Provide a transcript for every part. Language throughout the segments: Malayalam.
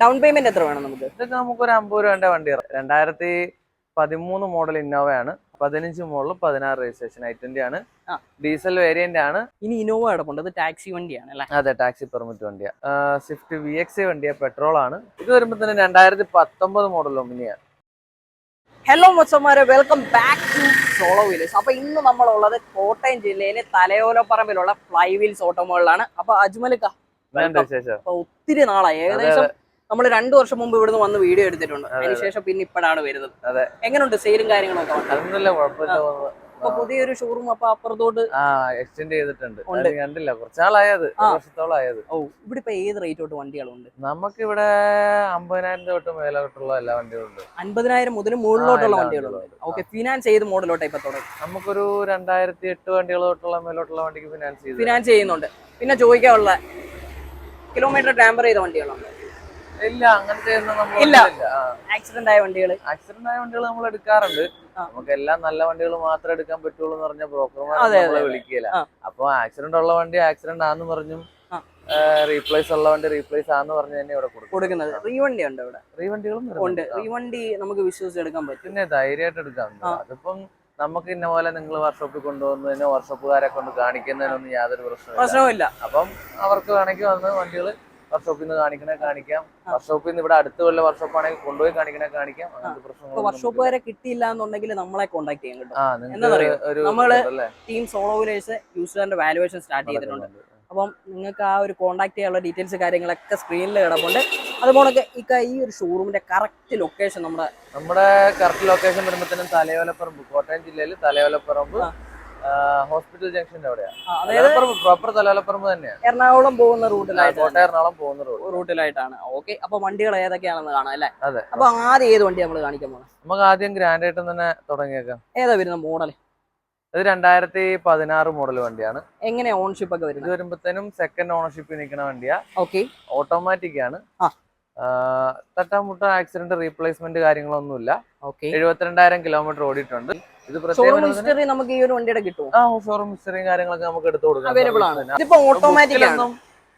ഡൗൺ പേയ്മെന്റ് എത്ര വേണം നമുക്ക്? ഇതൊക്കെ നമുക്ക് ഒരു അമ്പത് രൂപ വണ്ടി രണ്ടായിരത്തി പതിമൂന്ന് മോഡൽ ഇന്നോവയാണ് പതിനഞ്ച് മോഡൽ പതിനാറ് രജിസ്ട്രേഷൻ ഐ ട്വന്റി ആണ്. ഡീസൽ വേരിയന്റ് ആണ്. ഇനി ഇനോവ കിടപ്പുണ്ട് അത് ടാക്സി വണ്ടിയാണ് അല്ലേ? അതെ ടാക്സി പെർമിറ്റ് വണ്ടിയാ. സ്വിഫ്റ്റ് വി എക്സ് വണ്ടിയാ പെട്രോൾ ആണ്. ഇത് വരുമ്പോ തന്നെ രണ്ടായിരത്തി പത്തൊമ്പത് മോഡൽ ഒമിനിയാണ് hello മൊച്ചന്മാരെ welcome back to Solo Wheelers അപ്പൊ ഇന്ന് നമ്മളുള്ളത് കോട്ടയം ജില്ലയിലെ തലയോലപ്പറമ്പിലുള്ള ഫ്ലൈ വീൽസ് ഓട്ടോമോളിലാണ് അപ്പൊ അജ്മലിക്ക ഒത്തിരി നാളായി. ഏകദേശം നമ്മൾ രണ്ടു വർഷം മുമ്പ് ഇവിടുന്ന് വന്ന് വീഡിയോ എടുത്തിട്ടുണ്ട്. അതിനുശേഷം പിന്നെ ഇപ്പോഴാണ് വരുന്നത്. എങ്ങനെയുണ്ട് സെയിലും കാര്യങ്ങളൊക്കെ. അപ്പൊ പുതിയൊരു ഷോറൂം അപ്പൊ അപ്പുറത്തോട്ട് എക്സ്റ്റെൻഡ് ചെയ്തിട്ടുണ്ട്. കണ്ടില്ല കുറച്ചാളായത് വർഷത്തോളായത് ഓ ഇവിടെ ഇപ്പൊ ഏത് റേറ്റ് തൊട്ട് വണ്ടികളുണ്ട്? നമുക്കിവിടെ അമ്പതിനായിരം രൂപ തൊട്ട് മേലോട്ടുള്ള എല്ലാ വണ്ടികളും ഉണ്ട് അൻപതിനായിരം മുതൽ മുകളിലോട്ടുള്ള വണ്ടികളുണ്ട്. വണ്ടികളും ഓക്കെ ഫിനാൻസ് ചെയ്ത് മോഡലോട്ട് ഇപ്പൊ തുടങ്ങി? നമുക്കൊരു രണ്ടായിരത്തി എട്ട് വണ്ടികൾ തൊട്ടുള്ള മേലോട്ടുള്ള വണ്ടിക്ക് ഫിനാൻസ് ഫിനാൻസ് ചെയ്യുന്നുണ്ട്. പിന്നെ ചോദിക്കാനുള്ള കിലോമീറ്റർ ടാമ്പർ ചെയ്ത വണ്ടികളുണ്ട്. ഇല്ല അങ്ങനത്തെ ഇല്ല. ആക്സിഡന്റ് ആയ വണ്ടികൾ ആക്സിഡന്റ് ആയ വണ്ടികൾ നമ്മൾ എടുക്കാറുണ്ട്. നമുക്ക് എല്ലാം നല്ല വണ്ടികൾ മാത്രമേ എടുക്കാൻ പറ്റുള്ളൂ എന്ന് പറഞ്ഞ ബ്രോക്കർമാർ നമ്മളെ വിളിക്കില്ല. അപ്പൊ ആക്സിഡന്റ് ഉള്ള വണ്ടി ആക്സിഡന്റ് ആന്ന് പറഞ്ഞും റീപ്ലേസ് ഉള്ള വണ്ടി റീപ്ലേസ് ആന്ന് പറഞ്ഞു തന്നെ ഇവിടെ കൊടുക്കും. കൊടുക്കുന്നത്. റീവണ്ടി ഉണ്ട് ഇവിടെ? റീവണ്ടികളും റീവണ്ടി ഉണ്ട്. വരുന്നുണ്ട്. ആ. റീ വണ്ടി നമുക്ക് വിശ്വസിച്ച് എടുക്കാൻ പറ്റും. പിന്നെ ധൈര്യമായിട്ട് എടുക്കാം. അതിപ്പം നമുക്ക് ഇന്ന പോലെ നിങ്ങൾ വർക്ക്ഷോപ്പിൽ കൊണ്ടുപോകുന്നതിനോ വർക്ക്ഷോപ്പുകാരെ കൊണ്ട് കാണിക്കുന്നതിനൊന്നും യാതൊരു പ്രശ്നവും പ്രശ്നവുമില്ല. അപ്പം അവർക്ക് വേണമെങ്കിൽ വന്ന് വണ്ടികൾ വർക്ക്ഷോപ്പിൽ നിന്ന് കാണിക്കണേ കാണിക്കാം. വർക്ക്ഷോപ്പിൽ നിന്ന് ഇവിടെ അടുത്ത് വല്ല വർക്ക്ഷോപ്പ് ആണെങ്കിൽ കൊണ്ടുപോയി കാണിക്കണേ കാണിക്കാം. അങ്ങനത്തെ പ്രശ്നങ്ങൾ പ്രശ്നങ്ങൾ വർക്ക്ഷോപ്പുകാരെ കിട്ടിയില്ല എന്നുണ്ടെങ്കിൽ നമ്മളെ കോൺടാക്ട് ചെയ്യാൻ കിട്ടും. നമ്മൾ? ടീം സോളോവിലേഴ്സ് യൂസറിന്റെ വാലുവേഷൻ സ്റ്റാർട്ട് ചെയ്തിട്ടുണ്ട്. അപ്പം നിങ്ങൾക്ക് ആ ഒരു കോൺടാക്ട് ചെയ്യാനുള്ള ഡീറ്റെയിൽസ് കാര്യങ്ങളൊക്കെ സ്ക്രീനിൽ കിടപ്പുണ്ട്. അതുപോലെ ഇക്ക ഈ ഒരു ഷോറൂമിന്റെ കറക്റ്റ് ലൊക്കേഷൻ നമ്മുടെ നമ്മുടെ കറക്റ്റ് ലൊക്കേഷൻ വരുമ്പോഴത്തേനും തലയോലപ്പറമ്പ് കോട്ടയം ജില്ലയിൽ തലയോലപ്പറമ്പ്. ഹോസ്പിറ്റൽ ജംഗ്ഷന്റെ അവിടെയാണ് പ്രോപ്പർ തലാലപ്പറമ്പ് തന്നെയാണ് എറണാകുളം പോകുന്ന റൂട്ടിലായിട്ട് എറണാകുളം പോകുന്ന റൂട്ടിലായിട്ടാണ്. ഓക്കെ അപ്പൊ വണ്ടികൾ ഏതൊക്കെയാണെന്ന് കാണാം അല്ലേ? അതെ. അപ്പൊ ആദ്യം ഏത് വണ്ടി നമ്മൾ കാണിക്കാൻ പോകണം നമുക്ക് ആദ്യം ഗ്രാൻഡ് ആയിട്ട് തന്നെ തുടങ്ങിയേക്കാം. ഏതാ വരുന്ന മോഡൽ ഇത് രണ്ടായിരത്തി പതിനാറ് മോഡൽ വണ്ടിയാണ്. എങ്ങനെ ഓൺഷിപ്പ് ഒക്കെ ഇത് വരുന്നത് വരുമ്പോഴത്തേനും സെക്കൻഡ് ഓണർഷിപ്പ് നിൽക്കുന്ന വണ്ടിയാ. ഓക്കെ. ഓട്ടോമാറ്റിക് ആണ്. ആ. തട്ടാമുട്ട ആക്സിഡന്റ് റീപ്ലേസ്മെന്റ് കാര്യങ്ങളൊന്നുമില്ല. ഓക്കെ എഴുപത്തിരണ്ടായിരം കിലോമീറ്റർ ഓടിയിട്ടുണ്ട്. ഇത് പ്രത്യേകം നമുക്ക് ഈ ഒരു വണ്ടിയുടെ ആ ഷോറൂം ഹിസ്റ്ററിയും കാര്യങ്ങളൊക്കെ നമുക്ക് എടുത്തു കൊടുക്കാം. അവൈലബിൾ ആണ്. ഇതിപ്പോ ഓട്ടോമാറ്റിക്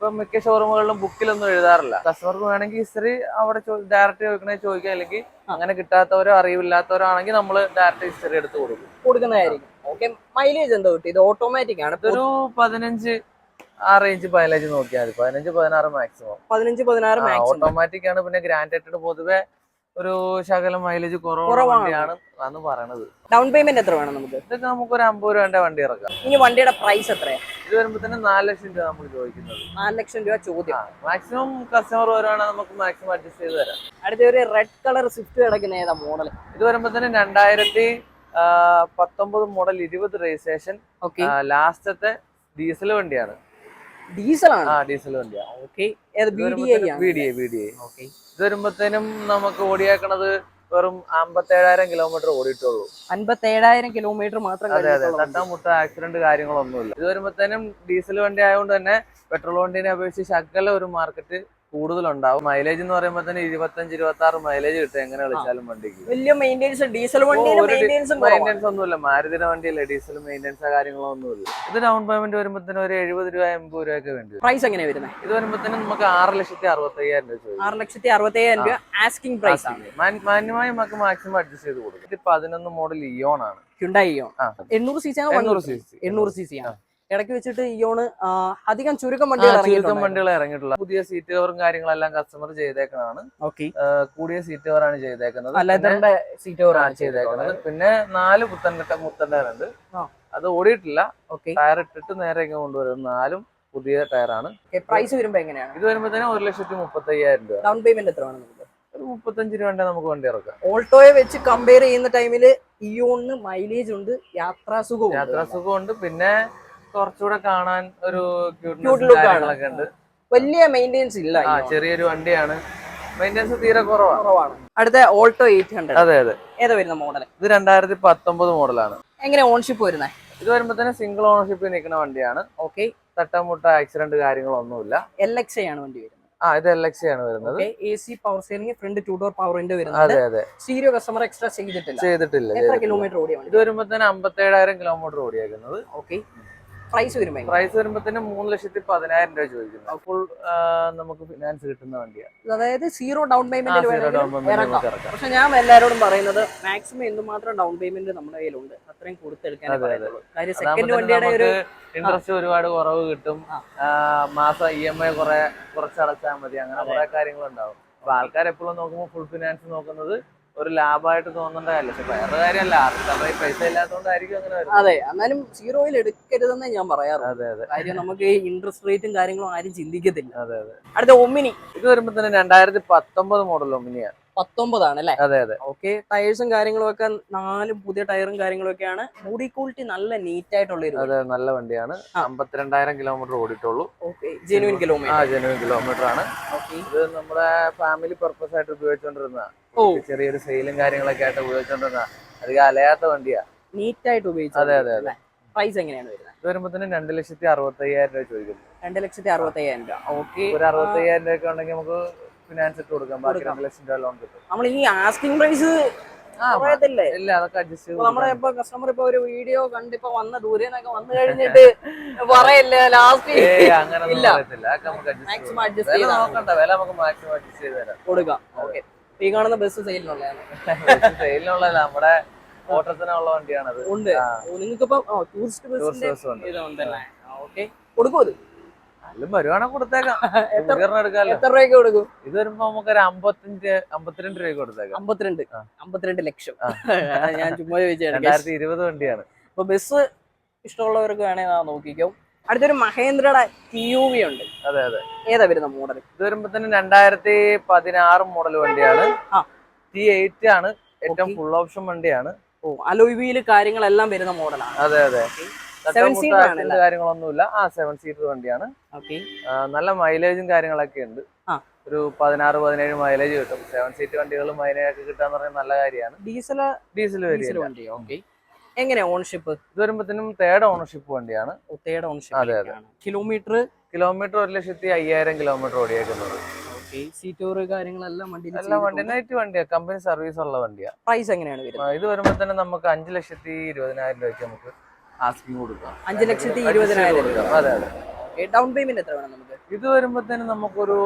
ഇപ്പൊ മിക്ക ഷോറൂമുകളിലും ബുക്കിലൊന്നും എഴുതാറില്ല. കസ്റ്റമർക്ക് വേണമെങ്കിൽ ഹിസ്റ്ററി അവിടെ ഡയറക്റ്റ് ചോദിക്കണേ ചോദിക്കാം. അല്ലെങ്കിൽ അങ്ങനെ കിട്ടാത്തവരോ അറിവില്ലാത്തവരോ ആണെങ്കിൽ നമ്മൾ ഡയറക്റ്റ് ഹിസ്റ്ററി എടുത്ത് കൊടുക്കും. കൊടുക്കുന്നതായിരിക്കും. ഓക്കെ മൈലേജ് എന്താ കിട്ടി? ഇത് ഓട്ടോമാറ്റിക് ആണ്. ഒരു പതിനഞ്ച് ആ റേഞ്ച് പതിനഞ്ച് നോക്കിയാൽ മതി. പതിനഞ്ച് പതിനാറ് മാക്സിമം പതിനഞ്ച് പതിനാറ് ഓട്ടോമാറ്റിക് ആണ് പിന്നെ ഗ്രാൻഡ് പൊതുവെ ഒരു ശകലം മൈലേജ് കുറവാണ്. പറയണത്. ഡൗൺ പേയ്മെന്റ് എത്ര വേണം നമുക്ക്? ഇതൊക്കെ നമുക്ക് ഒരു അമ്പത് രൂപ വണ്ടി ഇറക്കാം. ഇനി വണ്ടിയുടെ പ്രൈസ് എത്രയാ? ഇത് വരുമ്പോ തന്നെ നാല് ലക്ഷം രൂപ നമ്മൾ ചോദിക്കുന്നത്. നാല് ലക്ഷം രൂപ ചോദ്യം. മാക്സിമം കസ്റ്റമർ വരുവാണെങ്കിൽ നമുക്ക് മാക്സിമം അഡ്ജസ്റ്റ് ചെയ്ത് തരാം. അടുത്ത ഒരു റെഡ് കളർ സ്വിഫ്റ്റ് കിടക്കുന്ന ഏതാ മോഡൽ ഇത് വരുമ്പോ തന്നെ രണ്ടായിരത്തി പത്തൊമ്പത് മോഡൽ ഇരുപത് രജിസ്ട്രേഷൻ ലാസ്റ്റത്തെ ഡീസൽ വണ്ടിയാണ്. ഡീസൽ ആണ്. ആ ഡീസൽ വണ്ടിയാണ് ഓക്കെ. ഇത് വരുമ്പത്തേനും നമുക്ക് ഓടിയേക്കണത് വെറും അമ്പത്തേഴായിരം കിലോമീറ്റർ ഓടിയിട്ടുള്ളൂ. അമ്പത്തേഴായിരം കിലോമീറ്റർ മാത്രം അതെ അതെ. തട്ടാമുട്ട ആക്സിഡന്റ് കാര്യങ്ങളൊന്നുമില്ല. ഇത് വരുമ്പത്തേനും ഡീസൽ വണ്ടി ആയതുകൊണ്ട് തന്നെ പെട്രോൾ വണ്ടിനെ അപേക്ഷിച്ച് ശകല ഒരു മാർക്കറ്റ് കൂടുതലുണ്ടാവും. മൈലേജ് എന്ന് പറയുമ്പോൾ തന്നെ ഇരുപത്തഞ്ച് ഇരുപത്തി ആറ് മൈലേജ് കിട്ടും. എങ്ങനെ കളിച്ചാലും വണ്ടിക്ക്. വലിയ മെയിന്റെനൻസ് ഡീസൽ മെയിന്റെനൻസ് ഒന്നുമില്ല. മാരുതിയുടെ വണ്ടിയല്ലേ ഡീസൽ മെയിൻസ് കാര്യങ്ങളോ ഒന്നുമില്ല. ഇത് ഡൗൺ പേയ്മെന്റ് വരുമ്പോഴത്തേനും ഒരു എഴുപത് രൂപ എൺപത് രൂപയൊക്കെ വേണ്ടി പ്രൈസ് എങ്ങനെ വരുന്നത് ഇത് വരുമ്പോഴത്തേനും നമുക്ക് ആറ് ലക്ഷത്തി അറുപത്തി അയ്യായിരം രൂപ ആറ് ലക്ഷത്തി അറുപത്തയ്യായിരം രൂപ ആസ്കിംഗ് പ്രൈസ് ആണ്. മാന്യമായി നമുക്ക് മാക്സിമം അഡ്ജസ്റ്റ് ചെയ്ത് കൊടുക്കും. ഇത് പതിനൊന്ന് മോഡൽ ഇയോൺ ആണ്. ഹ്യുണ്ടായി ഇയോൺ ആ. എണ്ണൂറ് സി സി ആണ് എണ്ണൂറ് സി സി എണ്ണൂറ് സി സി ആണ്. ഇടയ്ക്ക് വെച്ചിട്ട് ഇയോണ് അധികം ചുരുക്കം വണ്ടികൾ ചുരുക്കം വണ്ടികൾ ഇറങ്ങിയിട്ടുള്ള പുതിയ സീറ്റ് കവറും കാര്യങ്ങളെല്ലാം കസ്റ്റമർ ചെയ്തേക്കുന്നതാണ് ഓക്കെ കൂടിയ സീറ്റ് കവറാണ് ചെയ്തേക്കുന്നത്. ലെതറിന്റെ സീറ്റ് കവറാണ് ചെയ്തേക്കുന്നത് പിന്നെ നാല് പുത്തൻ കെട്ട മുത്തൻ ടയർ ഉണ്ട് അത് ഓടിയിട്ടില്ല. ഓക്കെ ടയർ ഇട്ടിട്ട് നേരെ ഇങ്ങനെ കൊണ്ടുവരും നാലും പുതിയ ടയറാണ് പ്രൈസ് വരുമ്പോ എങ്ങനെയാണ്? ഇത് വരുമ്പോഴത്തേനും ഒരു ലക്ഷത്തി മുപ്പത്തി അയ്യായിരം രൂപ. ഡൗൺ പേയ്മെന്റ് എത്ര വേണം നമുക്ക്? ഒരു മുപ്പത്തഞ്ച് രൂപ നമുക്ക് വണ്ടി ഇറക്കാം. ഓൾട്ടോയെ വെച്ച് കമ്പയർ ചെയ്യുന്ന ടൈമിൽ ഇയോണിന് മൈലേജ് ഉണ്ട് യാത്രാസുഖവും ഉണ്ട്. യാത്രാ സുഖമുണ്ട് പിന്നെ കുറച്ചുകൂടെ കാണാൻ ഒരു ഉണ്ട്. വലിയ മെയിന്റെനൻസ് ഇല്ല ആ. ചെറിയൊരു വണ്ടിയാണ്. മെയിന്റെനൻസ് തീരെ കുറവാണ്. അടുത്ത ഓൾട്ടോ എയ്റ്റ് ഹൺഡ്രഡ് അതെ അതെ. ഏതാ വരുന്ന മോഡൽ ഇത് രണ്ടായിരത്തി പത്തൊമ്പത് മോഡലാണ് എങ്ങനെ ഓൺഷിപ്പ് വരുന്നത് ഇത് വരുമ്പോ തന്നെ സിംഗിൾ ഓണർഷിപ്പിൽ നിൽക്കുന്ന വണ്ടിയാണ്. ഓക്കെ തട്ടമുട്ട ആക്സിഡന്റ് കാര്യങ്ങളൊന്നുമില്ല. എൽ എക്സ് ആണ് വണ്ടി വരുന്നത്. ആ ഇത് എൽ എക്സ് ആണ് വരുന്നത്. A C power steering front two door power window വരുന്നത്. അതെ അതെ. സ്റ്റീരിയോ കസ്റ്റമർ എക്സ്ട്രാ ചെയ്തിട്ടില്ല. ചെയ്തിട്ടില്ല എത്ര. കിലോമീറ്റർ ഓടിയാണ് ഇത് വരുമ്പോ തന്നെ അമ്പത്തേഴായിരം കിലോമീറ്റർ ഓടിയേക്കുന്നത്. ഓക്കെ പ്രൈസ് വരുമ്പോ പ്രൈസ് വരുമ്പോഴത്തേന് മൂന്ന് ലക്ഷത്തി പതിനായിരം രൂപ ചോദിക്കുന്നു. ഫുൾ നമുക്ക് ഫിനാൻസ് കിട്ടുന്ന വണ്ടിയാണ് അതായത് സീറോ ഡൗൺ പേയ്മെന്റ് പക്ഷെ ഞാൻ എല്ലാവരോടും പറയുന്നത് മാക്സിമം എന്തുമാത്രം ഡൗൺ പേയ്മെന്റ് നമ്മുടെ കയ്യിലുണ്ട് അത്രയും കൊടുത്തെടുക്കാൻ കാര്യം സെക്കൻഡ് തന്നെ വണ്ടിയുടെ ഒരു ഇൻട്രസ്റ്റ് ഒരുപാട് കുറവ് കിട്ടും. മാസം ഇ എം ഐ കുറെ കുറച്ച് അടച്ചാൽ മതി. അങ്ങനെ കുറെ കാര്യങ്ങളുണ്ടാവും. അപ്പൊ ആൾക്കാർ എപ്പോഴും നോക്കുമ്പോൾ ഫുൾ ഫിനാൻസ് നോക്കുന്നത് ഒരു ലാഭമായിട്ട് തോന്നേണ്ട കാര്യമില്ല. പക്ഷെ വേറെ കാര്യമല്ല. ആർക്കും പൈസ ഇല്ലാത്തതുകൊണ്ടായിരിക്കും അങ്ങനെ വരുന്നത്. അതെ എന്നാലും സീറോയിൽ എടുക്കരുതെന്നേ ഞാൻ പറയാറ് അതെ അതെ. കാര്യം നമുക്ക് ഈ ഇൻട്രസ്റ്റ് റേറ്റും കാര്യങ്ങളും ആരും ചിന്തിക്കത്തില്ല. അതെ അതെ. അടുത്ത ഒമിനി. ഇത് വരുമ്പോ തന്നെ രണ്ടായിരത്തി പത്തൊമ്പത് മോഡൽ ഒമിനിയാണ്. പത്തൊമ്പതാണ് അല്ലേ അതെ അതെ. ഓക്കെ ടയേഴ്സും കാര്യങ്ങളും ഒക്കെ നാലും പുതിയ ടയറും കാര്യങ്ങളും ഒക്കെയാണ് ബോഡി ക്വാളിറ്റി നല്ല നീറ്റ് ആയിട്ടുള്ള അതെ നല്ല വണ്ടിയാണ്. അമ്പത്തിരണ്ടായിരം കിലോമീറ്റർ ഓടിയിട്ടുള്ളൂ. ഓക്കെ ജെനുവിൻ ആ ജെനുവിൻ കിലോമീറ്റർ ആണ്. ഇത് നമ്മുടെ ഫാമിലി പർപ്പസ് ആയിട്ട് ഉപയോഗിച്ചോണ്ടിരുന്ന ഓ. ചെറിയൊരു സെയിലും കാര്യങ്ങളൊക്കെ ആയിട്ട് ഉപയോഗിച്ചോണ്ടിരുന്ന അധികം അലയാത്ത വണ്ടിയാ. നീറ്റ് ആയിട്ട് ഉപയോഗിച്ചു അതെ, അതെ, അതെ. പ്രൈസ് എങ്ങനെയാണ് വരുന്നത്? ഇത് വരുമ്പോ തന്നെ രണ്ട് ലക്ഷത്തി അറുപത്തി അയ്യായിരം രൂപ ചോദിക്കുന്നു. രണ്ട് ലക്ഷത്തി അറുപത്തി അയ്യായിരം രൂപ. ഓക്കെ. ഒരു അറുപത്തി അയ്യായിരം രൂപ ഒക്കെ ഉണ്ടെങ്കിൽ നമുക്ക് ഫിനാൻസ് ഇട്ട് കൊടുക്കാം ബാക്കി. രണ്ട് ലക്ഷം രൂപ ലോൺ കിട്ടും നമ്മൾ ഈ ആസ്കിംഗ് പ്രൈസ് പറയത്തില്ലേ ഇല്ല അതൊക്കെ അഡ്ജസ്റ്റ് ഇപ്പൊ നമ്മുടെ ഇപ്പൊ കസ്റ്റമർ ഇപ്പൊ ഒരു വീഡിയോ കണ്ടിപ്പോ വന്ന ദൂരെ നിന്നൊക്കെ വന്നു കഴിഞ്ഞിട്ട് പറയല്ലേ ലാസ്റ്റ് കൊടുക്കാം. ഓക്കെ ഈ കാണുന്ന ബസ് സെയിലിനുള്ളതാണ് സെയിലിനുള്ളതല്ല നമ്മുടെ ഓട്ടത്തിനുള്ള വണ്ടിയാണത്. ഉണ്ട്. നിങ്ങൾക്ക് ഇപ്പൊ ടൂറിസ്റ്റ് ബസ് ഇതുണ്ടല്ലേ ഓക്കെ കൊടുക്കും അത് അല്ലും വരുവാണെങ്കിൽ കൊടുത്തേക്കാം. എത്ര രൂപ രൂപയ്ക്ക് കൊടുക്കും? ഇത് വരുമ്പോ നമുക്ക് ഒരു അമ്പത്തഞ്ച് അമ്പത്തിരണ്ട് രൂപ കൊടുത്തേക്കാം. അമ്പത്തിരണ്ട്. അമ്പത്തിരണ്ട് ലക്ഷം. ഞാൻ ചുമ്മാ ചോദിച്ചാണ് രണ്ടായിരത്തി ഇരുപത് വണ്ടിയാണ്. അപ്പൊ ബസ് ഇഷ്ടമുള്ളവർക്ക് വേണേൽ നോക്കിക്കോ. അടുത്തൊരു മഹേന്ദ്രയുടെ ടി യു വി ഉണ്ട്. അതെ അതെ. ഏതാ വരുന്ന മോഡൽ ഇത് വരുമ്പോ തന്നെ രണ്ടായിരത്തി പതിനാറ് മോഡൽ വണ്ടിയാണ്. ടി എയ്റ്റ് ആണ്. ഏറ്റവും ഫുൾ ഓപ്ഷൻ വണ്ടിയാണ്. ഓ അലോയ് വീൽ കാര്യങ്ങളെല്ലാം വരുന്ന മോഡലാണ് അതെ അതെ. കാര്യങ്ങളൊന്നുമില്ല. ആ സെവൻ സീറ്റർ വണ്ടിയാണ്. നല്ല മൈലേജും കാര്യങ്ങളൊക്കെ ഉണ്ട്. ഒരു പതിനാറ് പതിനേഴ് മൈലേജ് കിട്ടും. സെവൻ സീറ്റ് വണ്ടികൾ മൈലേജ് ഒക്കെ കിട്ടാന്ന് പറഞ്ഞാൽ നല്ല കാര്യമാണ്. ഡീസൽ ഡീസൽ വണ്ടി ഓക്കെ എങ്ങനെ ഓൺഷിപ്പ് ഇത് വരുമ്പോഴത്തേനും തേർഡ് ഓണർഷിപ്പ് വണ്ടിയാണ്. ഒത്തേടെ അതെ, അതെ. കിലോമീറ്റർ കിലോമീറ്റർ ഒരു ലക്ഷത്തി അയ്യായിരം കിലോമീറ്റർ ഓടിയേക്കുന്നത്. കാര്യങ്ങളെല്ലാം വണ്ടി എല്ലാ വണ്ടി നൈറ്റ് വണ്ടിയാ. കമ്പനി സർവീസ് ഉള്ള വണ്ടിയാ. പ്രൈസ് എങ്ങനെയാണ് ഇത് വരുമ്പോൾ തന്നെ നമുക്ക് അഞ്ച് ലക്ഷത്തി ഇരുപതിനായിരം രൂപയ്ക്ക് നമുക്ക് ആസ്കിങ് കൊടുക്കുക അഞ്ച് ലക്ഷത്തി ഇരുപതിനായിരം കൊടുക്കാം. അതെ അതെ. ഡൗൺ പേയ്മെന്റ് എത്ര വേണം നമുക്ക്? ഇത് വരുമ്പോഴത്തേനും നമുക്കൊരു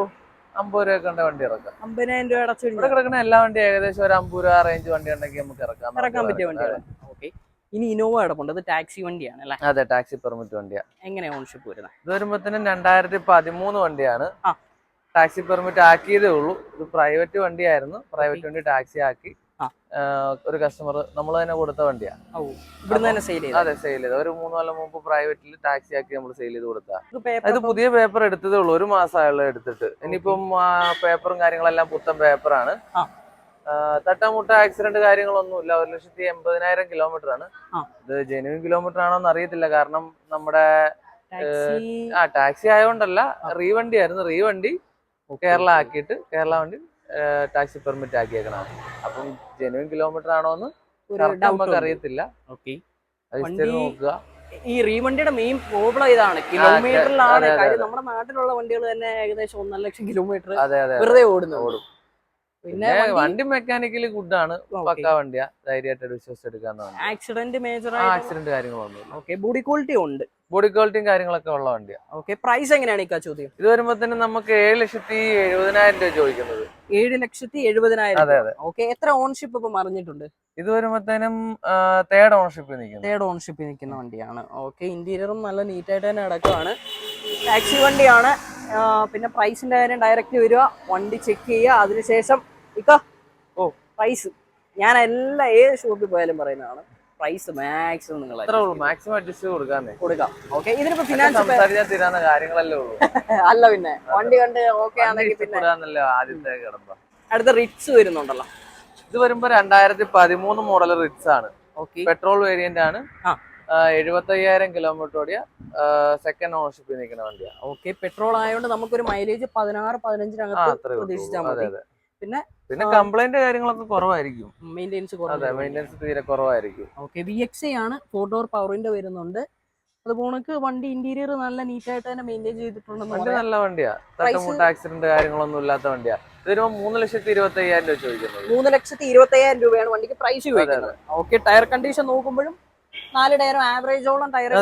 അമ്പത് രൂപ കണ്ട വണ്ടി ഇറക്കാം. അമ്പതിനായിരം രൂപ അടച്ചു ഇവിടെ കിടക്കുന്ന എല്ലാ വണ്ടി ഏകദേശം ഒരു അമ്പത് രൂപ റേഞ്ച് വണ്ടി ഉണ്ടെങ്കിൽ നമുക്ക് ഇറക്കാം. ഇറക്കാൻ പറ്റിയ. വണ്ടിയാണ് ഓക്കെ ഇനി ഇനോവ കിടപ്പുണ്ട് അത് ടാക്സി വണ്ടിയാണ് അല്ലേ? അതെ ടാക്സി പെർമിറ്റ് വണ്ടിയാണ് എങ്ങനെയാ ഓൺഷിപ്പ് വരുന്നത് ഇത് വരുമ്പോഴത്തേനും രണ്ടായിരത്തി പതിമൂന്ന് വണ്ടിയാണ്. ടാക്സി പെർമിറ്റ് ആക്കിയതേ ഉള്ളൂ. ഇത് പ്രൈവറ്റ് വണ്ടിയായിരുന്നു. പ്രൈവറ്റ് വണ്ടി ടാക്സി ആക്കി. ഒരു കസ്റ്റമർ നമ്മൾ തന്നെ കൊടുത്ത വണ്ടിയാ. ഓ ഇവിടുന്ന് തന്നെ സെയിൽ ചെയ്ത് അതെ സെയിൽ ചെയ്ത ഒരു മൂന്ന് കൊല്ലം മുമ്പ് പ്രൈവറ്റിൽ ടാക്സി ആക്കി നമ്മൾ സെയിൽ ചെയ്ത് കൊടുത്ത ഇത് അത് പുതിയ പേപ്പർ എടുത്തതേ ഉള്ളൂ. ഒരു മാസമായുള്ള എടുത്തിട്ട്. ഇനിയിപ്പം പേപ്പറും കാര്യങ്ങളെല്ലാം പുത്തൻ പേപ്പറാണ്. തട്ടമുട്ട ആക്സിഡന്റ് കാര്യങ്ങളൊന്നുമില്ല. ഒരു ലക്ഷത്തി എൺപതിനായിരം കിലോമീറ്റർ ആണ്. ഇത് ജെനുവിൻ കിലോമീറ്റർ ആണോന്ന് അറിയത്തില്ല. കാരണം നമ്മുടെ ടാക്സി ആ ടാക്സി ആയതുകൊണ്ടല്ല റീവണ്ടി ആയിരുന്നു റീവണ്ടി കേരള ആക്കിയിട്ട് കേരള വണ്ടി ടാക്സി പെർമിറ്റ് ആക്കിയേക്കണം അപ്പം ജെനുവിൻ കിലോമീറ്റർ ആണോ എന്ന് നമുക്ക്. അറിയത്തില്ല. ഓക്കെ നോക്കുക. ഈ റീവണ്ടിയുടെ മെയിൻ പ്രോബ്ലം ഇതാണ്. കിലോമീറ്ററിലാണ് കാര്യം നമ്മുടെ നാട്ടിലുള്ള വണ്ടികൾ തന്നെ ഏകദേശം ഒന്നര ലക്ഷം കിലോമീറ്റർ വെറുതെ ഓടുന്നു ഓടും. പിന്നെ വണ്ടി മെക്കാനിക്കലി ഗുഡ് ആണ്. പക്കാ വണ്ടിയാ. ധൈര്യമായിട്ട് വിശ്വസിച്ചെടുക്കാവുന്ന വണ്ടി ആക്സിഡന്റ് മേജർ ആക്സിഡന്റ് കാര്യങ്ങളൊന്നും ഓക്കെ ബോഡി ക്വാളിറ്റി ഉണ്ട്. ബോഡി ക്വാളിറ്റിയും കാര്യങ്ങളൊക്കെ ഉള്ള വണ്ടിയാണ് ഓക്കെ പ്രൈസ് എങ്ങനെയാണ് ഇക്കാ ചോദ്യം? ഇത് വരുമ്പോ തന്നെ നമുക്ക് ഏഴ് ലക്ഷത്തി എഴുപതിനായിരം രൂപ ചോദിക്കുന്നത്. ഏഴ് ലക്ഷത്തി എഴുപതിനായിരം അതെ അതെ. ഓക്കെ എത്ര ഓൺഷിപ്പ് ഇപ്പൊ മറിഞ്ഞിട്ടുണ്ട്? ഇത് വരുമ്പോഴത്തേനും തേർഡ് ഓണർഷിപ്പ് നിൽക്കുന്നത് തേർഡ് ഓൺഷിപ്പ് നിൽക്കുന്ന വണ്ടിയാണ്. ഓക്കെ ഇന്റീരിയറും നല്ല നീറ്റായിട്ട് തന്നെ അടക്കമാണ് ടാക്സി വണ്ടിയാണ്. പിന്നെ പ്രൈസിന്റെ കാര്യം ഡയറക്റ്റ് വരിക. വണ്ടി ചെക്ക് ചെയ്യുക. അതിനുശേഷം ഇക്ക ഓ പ്രൈസ് ഞാൻ എല്ലാ ഏത് ഷോപ്പിൽ പോയാലും പറയുന്നതാണ്. പ്രൈസ് മാക്സിമം നിങ്ങൾ അത്രേ ഉള്ളൂ. മാക്സിമം അഡ്ജസ്റ്റ് കൊടുക്കാന്നേ കൊടുക്കാം ഓക്കെ ഇതിനിപ്പോ ഫിനാൻസ് സംസാരിച്ചാൽ തീരാവുന്ന കാര്യങ്ങളല്ലേ ഉള്ളൂ. അല്ല പിന്നെ വണ്ടി കണ്ട് ഓക്കെ ആണെങ്കിൽ പിന്നെ. ആദ്യത്തെ കിടമ്പ അടുത്ത റിറ്റ്സ് വരുന്നുണ്ടല്ലോ. ഇത് വരുമ്പോ രണ്ടായിരത്തി പതിമൂന്ന് മോഡൽ റിറ്റ്സ് ആണ്. ഓക്കെ പെട്രോൾ വേരിയന്റ് ആണ്. എഴുപത്തി അയ്യായിരം കിലോമീറ്റർ ഓടിയ സെക്കൻഡ് ഓണർഷിപ്പ് നിൽക്കുന്ന വണ്ടിയാണ് ഓക്കെ പെട്രോൾ ആയതുകൊണ്ട് നമുക്കൊരു മൈലേജ് പതിനാറ് പതിനഞ്ചിനകത്ത് പ്രതീക്ഷിച്ചാൽ അതെ മതി. അതെ. പിന്നെ പിന്നെ കംപ്ലൈന്റ് കാര്യങ്ങളൊക്കെ കുറവായിരിക്കും. മെയിന്റെനൻസ് അതെ മെയിന്റെനൻസ് തീരെ കുറവായിരിക്കും. ഓക്കെ വി എക്സ് ആണ്. ഫോർ ഡോർ പവറിന്റെ വരുന്നുണ്ട്. അതുപോലെ വണ്ടി ഇന്റീരിയർ നല്ല നീറ്റ് ആയിട്ട് തന്നെ മെയിന്റെയിൻ ചെയ്തിട്ടുണ്ടെന്ന് വണ്ടി നല്ല വണ്ടിയാ. തട്ടമുട്ട ആക്സിഡന്റ് കാര്യങ്ങളൊന്നും ഇല്ലാത്ത വണ്ടിയാ. ഇത് മൂന്ന് ലക്ഷത്തി ഇരുപത്തി അയ്യായിരം രൂപ ചോദിക്കുന്നത്. മൂന്ന് ലക്ഷത്തി ഇരുപത്തി അയ്യായിരം രൂപയാണ് വണ്ടിക്ക് പ്രൈസ് ചോദിക്കുന്നത്. ഓക്കെ ടയർ കണ്ടീഷൻ നോക്കുമ്പോഴും നാല് ടയറും ആവറേജോളം ടയർ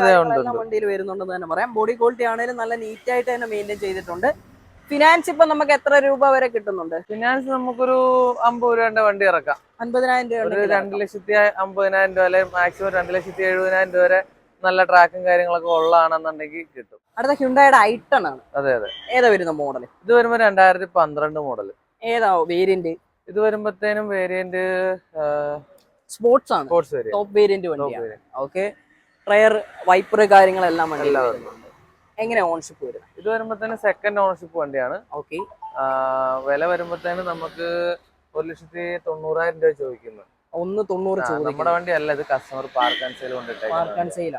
വണ്ടിയിൽ വരുന്നുണ്ടെന്ന് തന്നെ പറയാം. ബോഡി ക്വാളിറ്റി ആണെങ്കിലും നല്ല നീറ്റായിട്ട് തന്നെ മെയിന്റെയിൻ ചെയ്തിട്ടുണ്ട്. ഫിനാൻസ് ഇപ്പൊ നമുക്ക് എത്ര രൂപ വരെ കിട്ടുന്നുണ്ട്? ഫിനാൻസ് നമുക്കൊരു അമ്പത് രൂപയുടെ വണ്ടി ഇറക്കാം. അമ്പതിനായിരം രൂപ രണ്ട് ലക്ഷത്തി അമ്പതിനായിരം രൂപ അല്ലെങ്കിൽ മാക്സിമം രണ്ട് ലക്ഷത്തി എഴുപതിനായിരം രൂപ വരെ നല്ല ട്രാക്കും കാര്യങ്ങളൊക്കെ ഉള്ളതാണെന്നുണ്ടെങ്കിൽ കിട്ടും. അടുത്ത ഹ്യുണ്ടായുടെ ഐട്ടൺ ആണ്. അതെ അതെ. ഏതാ വരുന്ന മോഡൽ ഇത് വരുമ്പോ രണ്ടായിരത്തി പന്ത്രണ്ട് മോഡൽ ഏതാ വേരിയന്റ് ഇത് വരുമ്പത്തേനും വേരിയന്റ് സ്പോർട്സ് ആണ്. സ്പോർട്സ് ടോപ്പ് വേരിയന്റ് വണ്ടിയാണ്. ഓക്കെ ടയർ വൈപ്പർ കാര്യങ്ങളെല്ലാം വണ്ടി എങ്ങനെ ഓൺഷിപ്പ് വരുന്നത് ഇത് വരുമ്പോഴത്തേന് സെക്കൻഡ് ഓണർഷിപ്പ് വണ്ടിയാണ്. ഓക്കെ വില വരുമ്പോഴത്തേന് നമുക്ക് ഒരു ലക്ഷത്തി തൊണ്ണൂറായിരം രൂപ ചോദിക്കുന്നു. ഒന്ന് തൊണ്ണൂറ് നമ്മുടെ വണ്ടി അല്ല ഇത് customer park and sale park കൊണ്ടിട്ടേക്കുന്നത് and sale